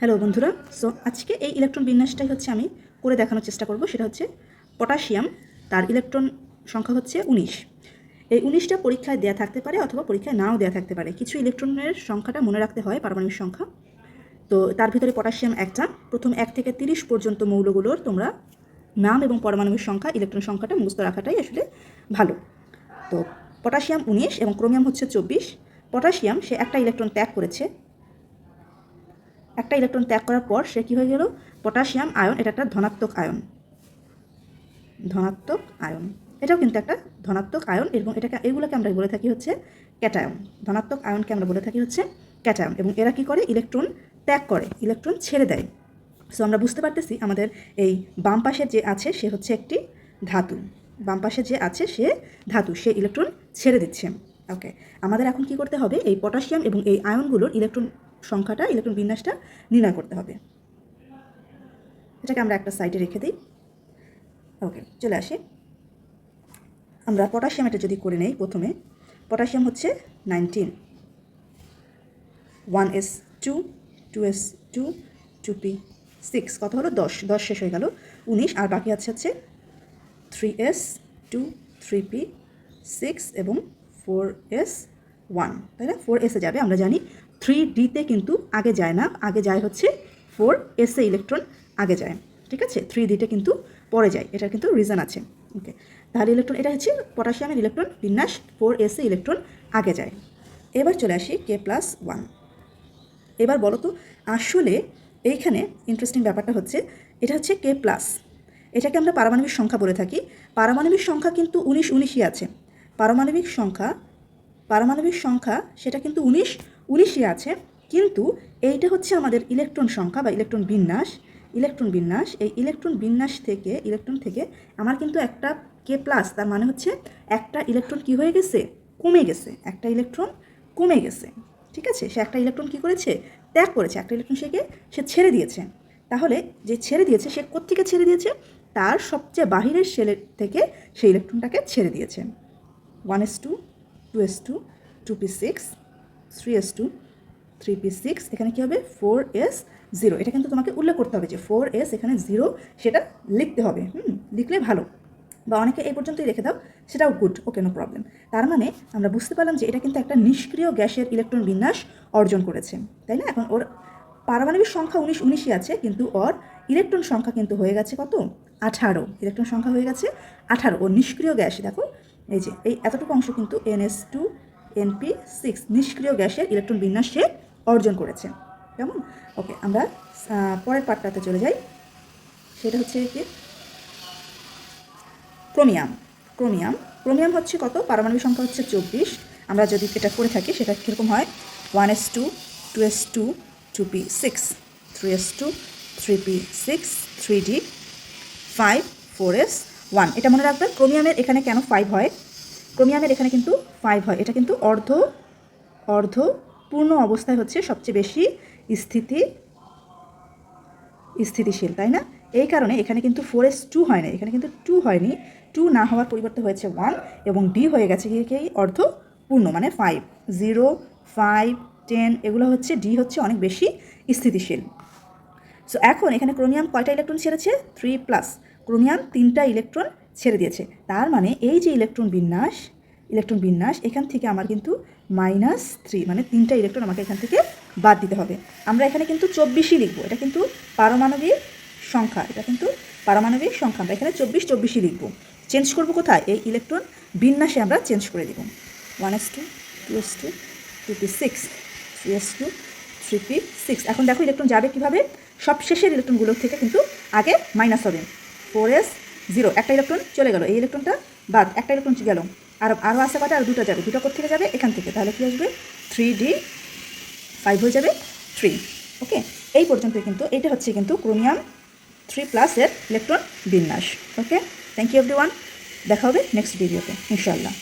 Hello বন্ধুরা so আজকে এই ইলেকট্রন বিন্যাসটাই হচ্ছে আমি করে দেখানোর চেষ্টা করব, সেটা হচ্ছে পটাশিয়াম তার ইলেকট্রন সংখ্যা হচ্ছে উনিশ। এই উনিশটা পরীক্ষায় দেয়া থাকতে পারে অথবা পরীক্ষায় নাও দেয়া থাকতে পারে। কিছু ইলেকট্রনের সংখ্যাটা মনে রাখতে হয় পারমাণবিক সংখ্যা। তো তার ভিতরে পটাশিয়াম একটা, প্রথম এক থেকে তিরিশ পর্যন্ত মৌলগুলোর তোমরা নাম এবং পরমাণবিক সংখ্যা ইলেকট্রন সংখ্যাটা মুখস্থ রাখাটাই আসলে ভালো। তো পটাশিয়াম উনিশ এবং ক্রোমিয়াম হচ্ছে চব্বিশ। পটাশিয়াম সে একটা ইলেকট্রন ত্যাগ করেছে একটা ইলেকট্রন ত্যাগ করার পর সে কী হয়ে গেল? পটাশিয়াম আয়ন এটা একটা ধনাত্মক আয়ন ধনাত্মক আয়ন এটাও কিন্তু একটা ধনাত্মক আয়ন এবং এটাকে, এগুলোকে আমরা বলে থাকি হচ্ছে ক্যাটায়ন ধনাত্মক আয়নকে আমরা বলে থাকি হচ্ছে ক্যাটায়ন এবং এরা কী করে? ইলেকট্রন ত্যাগ করে ইলেকট্রন ছেড়ে দেয়। সো আমরা বুঝতে পারতেছি আমাদের এই বাম পাশে যে আছে, সে হচ্ছে একটি ধাতু। বাম পাশে যে আছে, সে ধাতু, সে ইলেকট্রন ছেড়ে দিচ্ছে। ওকে আমাদের এখন কি করতে হবে? এই পটাশিয়াম এবং এই আয়নগুলোর ইলেকট্রন সংখ্যাটা ইলেকট্রন বিন্যাসটা নির্ণয় করতে হবে। এটাকে আমরা একটা সাইডে রেখে দিই। ওকে চলে আসি। আমরা পটাশিয়াম এটা যদি করে নেই প্রথমে পটাশিয়াম হচ্ছে nineteen one S two two S two two P six কত হলো? দশ। দশ শেষ হয়ে গেল। উনিশ। আর বাকি আছে হচ্ছে three S two three P six এবং ফোর এস ওয়ান তাই না? ফোর এসে যাবে, আমরা জানি থ্রি ডিতে কিন্তু আগে যায় না, আগে যায় হচ্ছে ফোর এসে ইলেকট্রন আগে যায়, ঠিক আছে? থ্রি ডিতে কিন্তু পরে যায়, এটার কিন্তু রিজন আছে ওকে তাহলে ইলেকট্রন এটা হচ্ছে পটাশিয়ামের ইলেকট্রন বিন্যাস ফোর এসে ইলেকট্রন আগে যায়। এবার চলে আসি কে প্লাস ওয়ান এবার বলো তো, আসলে এইখানে ইন্টারেস্টিং ব্যাপারটা হচ্ছে, এটা হচ্ছে কে প্লাস এটাকে আমরা পারমাণবিক সংখ্যা বলে থাকি। পারমাণবিক সংখ্যা কিন্তু উনিশ উনিশই আছে। পারমাণবিক সংখ্যা পারমাণবিক সংখ্যা, সেটা কিন্তু উনিশ, উনিশই আছে। কিন্তু এইটা হচ্ছে আমাদের ইলেকট্রন সংখ্যা বা ইলেকট্রন বিন্যাস। ইলেকট্রন বিন্যাস, এই ইলেকট্রন বিন্যাস থেকে, ইলেকট্রন থেকে আমার কিন্তু একটা কে প্লাস, তার মানে হচ্ছে একটা ইলেকট্রন কি হয়ে গেছে? কমে গেছে। একটা ইলেকট্রন কমে গেছে। ঠিক আছে? সে একটা ইলেকট্রন কি করেছে? ত্যাগ করেছে। একটা ইলেকট্রন সেকে, সে ছেড়ে দিয়েছে। তাহলে যে ছেড়ে দিয়েছে, সে কোত্থেকে ছেড়ে দিয়েছে? তার সবচেয়ে বাহিরের সেলের থেকে সেই ইলেকট্রনটাকে ছেড়ে দিয়েছে। One s two two s two two p six three s two three p six এখানে কী হবে? ফোর এস জিরো এটা কিন্তু তোমাকে উল্লেখ করতে হবে যে ফোর এস এখানে জিরো সেটা লিখতে হবে। হুম, লিখলে ভালো। বা অনেকে এই পর্যন্তই রেখে দাও, সেটাও গুড ওকে নো প্রবলেম তার মানে আমরা বুঝতে পারলাম যে এটা কিন্তু একটা নিষ্ক্রিয় গ্যাসের ইলেকট্রন বিন্যাস অর্জন করেছে, তাই না? এখন ওর পারমাণবিক সংখ্যা উনিশ, উনিশই আছে, কিন্তু ওর ইলেকট্রন সংখ্যা কিন্তু হয়ে গেছে কত? আঠারো। ইলেকট্রন সংখ্যা হয়ে গেছে আঠারো। ও নিষ্ক্রিয় গ্যাস, দেখো এই যে, এই এতটুকু অংশ কিন্তু এনএস টু এনপি সিক্স নিষ্ক্রিয় গ্যাসের ইলেকট্রন বিন্যাস সে অর্জন করেছে। কেমন? ওকে আমরা পরের পার্টটাতে চলে যাই। সেটা হচ্ছে কি? ক্রোমিয়াম ক্রোমিয়াম ক্রোমিয়াম হচ্ছে কত? পারমাণবিক সংখ্যা হচ্ছে চব্বিশ। আমরা যদি এটা করে থাকি, সেটা কীরকম হয়? One s two two s two two p six three s two three p six three d five four s one এটা মনে রাখবেন, ক্রোমিয়ামের এখানে কেন ফাইভ হয়? ক্রোমিয়ামের এখানে কিন্তু ফাইভ হয়। এটা কিন্তু অর্ধ অর্ধ পূর্ণ অবস্থায় হচ্ছে সবচেয়ে বেশি স্থিতি, স্থিতিশীল, তাই না? এই কারণে এখানে কিন্তু ফোর এস টু হয়নি এখানে কিন্তু টু হয়নি। টু না হওয়ার পরিবর্তে হয়েছে ওয়ান এবং ডি হয়ে গেছে কি কি? অর্ধ পূর্ণ মানে ফাইভ জিরো ফাইভ টেন এগুলো হচ্ছে ডি হচ্ছে অনেক বেশি স্থিতিশীল। সো এখন এখানে ক্রোমিয়াম কয়টা ইলেকট্রন ছেড়েছে? থ্রি প্লাস ক্রোমিয়াম তিনটা ইলেকট্রন ছেড়ে দিয়েছে। তার মানে এই যে ইলেকট্রন বিন্যাস ইলেকট্রন বিন্যাস, এখান থেকে আমার কিন্তু মাইনাস থ্রি মানে তিনটা ইলেকট্রন আমাকে এখান থেকে বাদ দিতে হবে। আমরা এখানে কিন্তু চব্বিশই লিখব। এটা কিন্তু পারমাণবিক সংখ্যা, এটা কিন্তু পারমাণবিক সংখ্যা। আমরা এখানে চব্বিশ, চব্বিশই লিখব। চেঞ্জ করব কোথায়? এই ইলেকট্রন বিন্যাসে আমরা চেঞ্জ করে দেবো। One s two two s two two p six three s two three p six এখন দেখো ইলেকট্রন যাবে কীভাবে? সব শেষের ইলেকট্রনগুলোর থেকে কিন্তু আগে মাইনাস হবে। Four s zero. একটা ইলেকট্রন চলে গেল। এই ইলেকট্রনটা বাদ। একটা ইলেকট্রন গেল। আর আরও আসে কটা আর দুটো যাবে। দুটো থেকে যাবে? এখান থেকে। তাহলে কী আসবে? থ্রি ডি ফাইভ হয়ে যাবে থ্রি। ওকে? এই পর্যন্ত কিন্তু। এটা হচ্ছে কিন্তু ক্রোমিয়াম থ্রি প্লাসের ইলেকট্রন বিন্যাস। ওকে? থ্যাংক ইউ এভরি দেখা হবে নেক্সট ভিডিওতে ইনশাআল্লাহ।